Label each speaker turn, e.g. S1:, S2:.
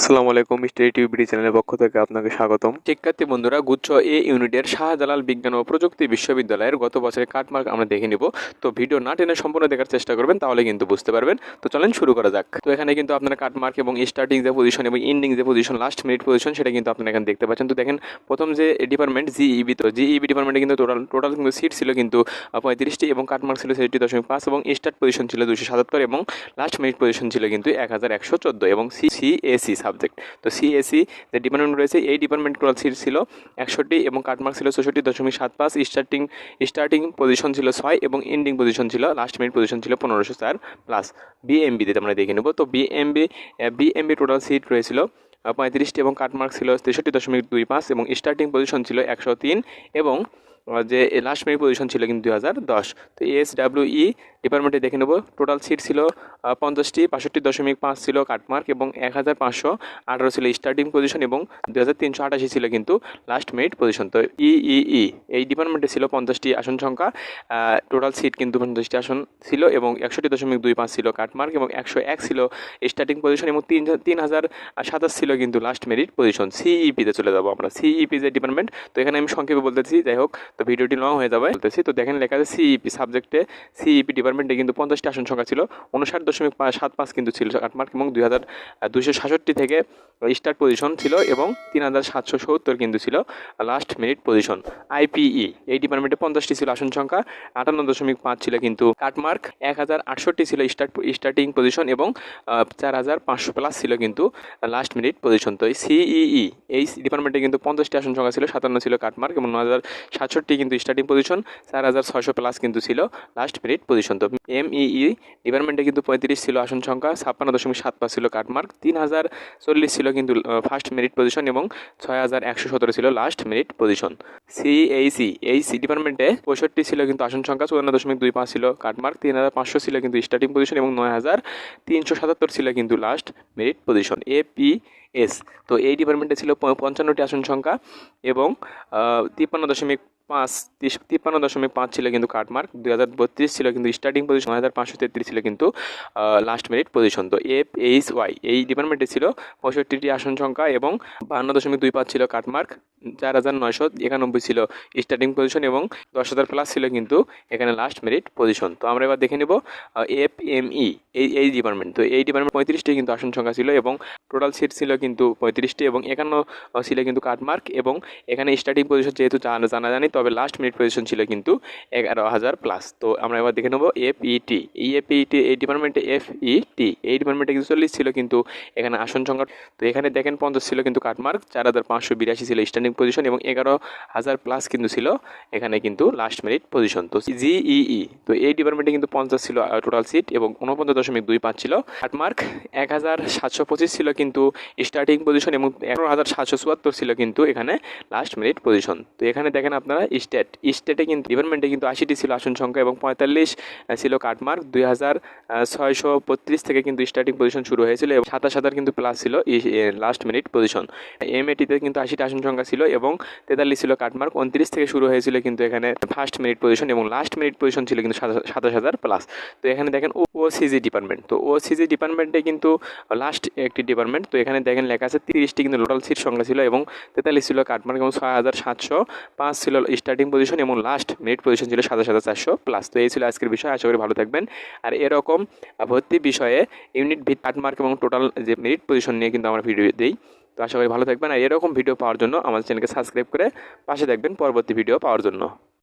S1: আসসালামু আলাইকুম, মিস্টার টিউবিডি চ্যানেলের পক্ষ থেকে আপনাকে স্বাগতম। শিক্ষার্থী বন্ধুরা, গুচ্ছ এ ইউনিটের শাহজালাল বিজ্ঞান ও প্রযুক্তি বিশ্ববিদ্যালয়ের গত বছরের কাটমার্ক আমরা দেখে নিব। তো ভিডিও না টেনে সম্পূর্ণ দেখার চেষ্টা করবেন, তাহলে কিন্তু বুঝতে পারবেন। তো চলেন শুরু করা যাক। তো এখানে কিন্তু আপনারা কাটমার্ক এবং স্টার্টিং যে পজিশন এবং এন্ডিং যে পজিশন লাস্ট মিনিট পজিশন সেটা কিন্তু আপনারা এখানে দেখতে পাচ্ছেন। তো দেখেন, প্রথম যে ডিপার্টমেন্ট জিইবি তো জিইবি ডিপার্টমেন্টে কিন্তু টোটাল টোটাল কিন্তু সিট ছিল কিন্তু পঁয়ত্রিশটি এবং কাটমার্ক ছিল সেটি দশমিক পাঁচ এবং স্টার্ট পজিশন ছিল দুশো সাতাত্তর এবং লাস্ট মিনিট পজিশন ছিল কিন্তু এক হাজার একশো চোদ্দ এবং সি সিএসি সাবজেক্ট তো সিএসি যে ডিপার্টমেন্ট রয়েছে, এই ডিপার্টমেন্ট টোটাল সিট ছিল একষট্টি এবং কাটমার্ক ছিল চৌষট্টি দশমিক সাত পাঁচ স্টার্টিং স্টার্টিং পজিশন ছিল ছয় এবং এন্ডিং পজিশন ছিল লাস্ট মিনিট পজিশন ছিল পনেরোশো চার প্লাস বিএমবিতে আমরা দেখে নেব। তো বিএমবি বিএমবি টোটাল সিট রয়েছিল পঁয়ত্রিশটি এবং কাটমার্ক ছিল তেষট্টি দশমিক দুই পাঁচ এবং স্টার্টিং পজিশন ছিল একশো তিন এবং যে লাস্ট মিনিট পজিশন ছিল কিন্তু দুই হাজার দশ। তো এস ডাব্লিউ ই ডিপার্টমেন্টে দেখে নেব। টোটাল সিট ছিল পঞ্চাশটি, বাষট্টি দশমিক পাঁচ ছিল কাটমার্ক এবং এক হাজার পাঁচশো আঠারো ছিল স্টার্টিং পজিশন এবং দুই হাজার তিনশো আটাশি ছিল কিন্তু লাস্ট মিনিট পজিশন তো ইই এই ডিপার্টমেন্টে ছিল পঞ্চাশটি আসন সংখ্যা টোটাল সিট কিন্তু পঞ্চাশটি আসন ছিল এবং একষট্টি দশমিক দুই পাঁচ ছিল কাটমার্ক এবং একশো এক ছিল স্টার্টিং পজিশন এবং তিন তিন হাজার সাতাশ ছিল কিন্তু লাস্ট মেরিট পজিশন সিইপিতে চলে যাব আমরা। সিইপি যে ডিপার্টমেন্ট তো এখানে আমি সংক্ষেপে বলতেছি, যাই হোক, তো ভিডিওটি লং হয়ে যাবে। বলতেছি, তো দেখেন লেখা আছে সিইপি সাবজেক্টে সিইপি ডিপার্টমেন্টে কিন্তু পঞ্চাশটি আসন সংখ্যা ছিল, উনষাট দশমিক সাত পাঁচ কিন্তু ছিল কাটমার্ক এবং দুই হাজার দুশো সাতষট্টি থেকে স্টার্ট পজিশন ছিল এবং তিন হাজার সাতশো সত্তর কিন্তু ছিল লাস্ট মিনিট পজিশন আইপিই এই ডিপার্টমেন্টে পঞ্চাশটি ছিল আসন সংখ্যা, আটান্ন দশমিক পাঁচ ছিল কিন্তু কাটমার্ক এক হাজার আটষট্টি ছিল স্টার্ট স্টার্টিং পজিশন এবং চার হাজার পাঁচশো প্লাস ছিল কিন্তু লাস্ট মিনিট পজিশন তো এই সিইই এই ডিপার্টমেন্টে কিন্তু পঞ্চাশটি আসন সংখ্যা ছিল, সাতান্ন ছিল কাটমার্ক এবং ন হাজার সাতষট্টি কিন্তু স্টার্টিং পজিশন চার হাজার ছয়শো প্লাস কিন্তু ছিল লাস্ট মিনিট পজিশন তো এমইই ডিপার্টমেন্টে কিন্তু পঁয়ত্রিশ ছিল আসন সংখ্যা, ছাপ্পান্ন দশমিক সাত পাঁচ ছিল কাটমার্ক তিন হাজার চল্লিশ ছিল কিন্তু ফার্স্ট মেরিট পজিশন এবং ছয় হাজার একশো সতেরো ছিল লাস্ট মেরিট পজিশন সিএইসি এই সি ডিপার্টমেন্টে পঁয়ষট্টি ছিল কিন্তু আসন সংখ্যা, চুয়ান্ন দশমিক দুই পাঁচ ছিল কাটমার্ক তিন হাজার পাঁচশো ছিল কিন্তু স্টার্টিং পজিশন এবং নয় হাজার তিনশো সাতাত্তর ছিল কিন্তু লাস্ট মেরিট পজিশন এপিএস তো এই ডিপার্টমেন্টে ছিল পঞ্চান্নটি আসন সংখ্যা এবং তিপ্পান্ন দশমিক পাঁচ তিপ্পান্ন দশমিক পাঁচ ছিল কিন্তু কাটমার্ক দুই হাজার বত্রিশ ছিল কিন্তু স্টার্টিং পজিশন হাজার পাঁচশো তেত্রিশ ছিল কিন্তু লাস্ট মেরিট পজিশন তো এফ এইচ ওয়াই এই ডিপার্টমেন্টে ছিল পঁয়ষট্টিটি আসন সংখ্যা এবং বাহান্ন দশমিক দুই পাঁচ ছিল কাটমার্ক চার হাজার নয়শো একানব্বই ছিল স্টার্টিং পজিশন এবং দশ হাজার প্লাস ছিল কিন্তু এখানে লাস্ট মেরিট পজিশন তো আমরা এবার দেখে নেব এফ এম ই এই এই ডিপার্টমেন্ট তো এই ডিপার্টমেন্ট পঁয়ত্রিশটি কিন্তু আসন সংখ্যা ছিল এবং টোটাল সিট ছিল কিন্তু পঁয়ত্রিশটি এবং একান্ন ছিল কিন্তু কাটমার্ক এবং এখানে স্টার্টিং পজিশন যেহেতু জানা জানা তবে লাস্ট মিনিট পজিশন ছিল কিন্তু এগারো হাজার প্লাস তো আমরা এবার দেখে নেব এফ ইটি এই এফ ইটি এই ডিপার্টমেন্টে এফ ইটি এই ডিপার্টমেন্টে কিন্তু চল্লিশ ছিল কিন্তু এখানে আসন সংখ্যা। তো এখানে দেখেন পঞ্চাশ ছিল কিন্তু কাটমার্ক চার হাজার পাঁচশো বিরাশি ছিল স্ট্যান্ডিং পজিশন এবং এগারো হাজার প্লাস কিন্তু ছিল এখানে কিন্তু লাস্ট মিনিট পজিশন তো জিইই তো এই ডিপার্টমেন্টে কিন্তু পঞ্চাশ ছিল টোটাল সিট এবং উনপঞ্চাশ দশমিক দুই পাঁচ ছিল। কাটমার্ক এক হাজার সাতশো পঁচিশ ছিল কিন্তু স্টার্টিং পজিশন এবং এগারো হাজার সাতশো চুয়াত্তর ছিল কিন্তু এখানে লাস্ট মিনিট পজিশন তো এখানে দেখেন আপনারা স্টেট স্টেটে কিন্তু ডিপার্টমেন্টে কিন্তু আশিটি ছিল আসন সংখ্যা এবং পঁয়তাল্লিশ ছিল কাটমার্ক দুই হাজার ছয়শো বত্রিশ থেকে কিন্তু স্টার্টিং পজিশন শুরু হয়েছিল এবং সাতাশ হাজার কিন্তু প্লাস ছিল লাস্ট মিনিট পজিশন এম এটিতে কিন্তু আশিটি আসন সংখ্যা ছিল এবং তেতাল্লিশ ছিল কাটমার্ক উনত্রিশ থেকে শুরু হয়েছিল কিন্তু এখানে ফার্স্ট মিনিট পজিশন এবং লাস্ট মিনিট পজিশন ছিল কিন্তু সাতাশ- হাজার প্লাস তো এখানে দেখেন ও সিজি ডিপার্টমেন্ট তো ও সিজি ডিপার্টমেন্টে কিন্তু লাস্ট একটি ডিপার্টমেন্ট তো এখানে দেখেন লেখা আছে তিরিশটি কিন্তু টোটাল সিট সংখ্যা ছিল এবং তেতাল্লিশ ছিল কাটমার্ক এবং ছয় হাজার সাতশো, পাঁচ ছিল স্টার্টিং পজিশন এবং লাস্ট মিনিট পজিশন ছিল সাতাশ হাজার চারশো প্লাস তো এই ছিল আজকের বিষয়, আশা করি ভালো থাকবেন। আর এরকম ভর্তি বিষয়ে ইউনিট ভিত কাটমার্ক এবং টোটাল যে মেরিট পজিশন নিয়ে কিন্তু আমরা ভিডিও দিই। তো আশা করি ভালো থাকবেন। আর এরকম ভিডিও পাওয়ার জন্য আমাদের চ্যানেলকে সাবস্ক্রাইব করে পাশে দেখবেন পরবর্তী ভিডিও পাওয়ার জন্য।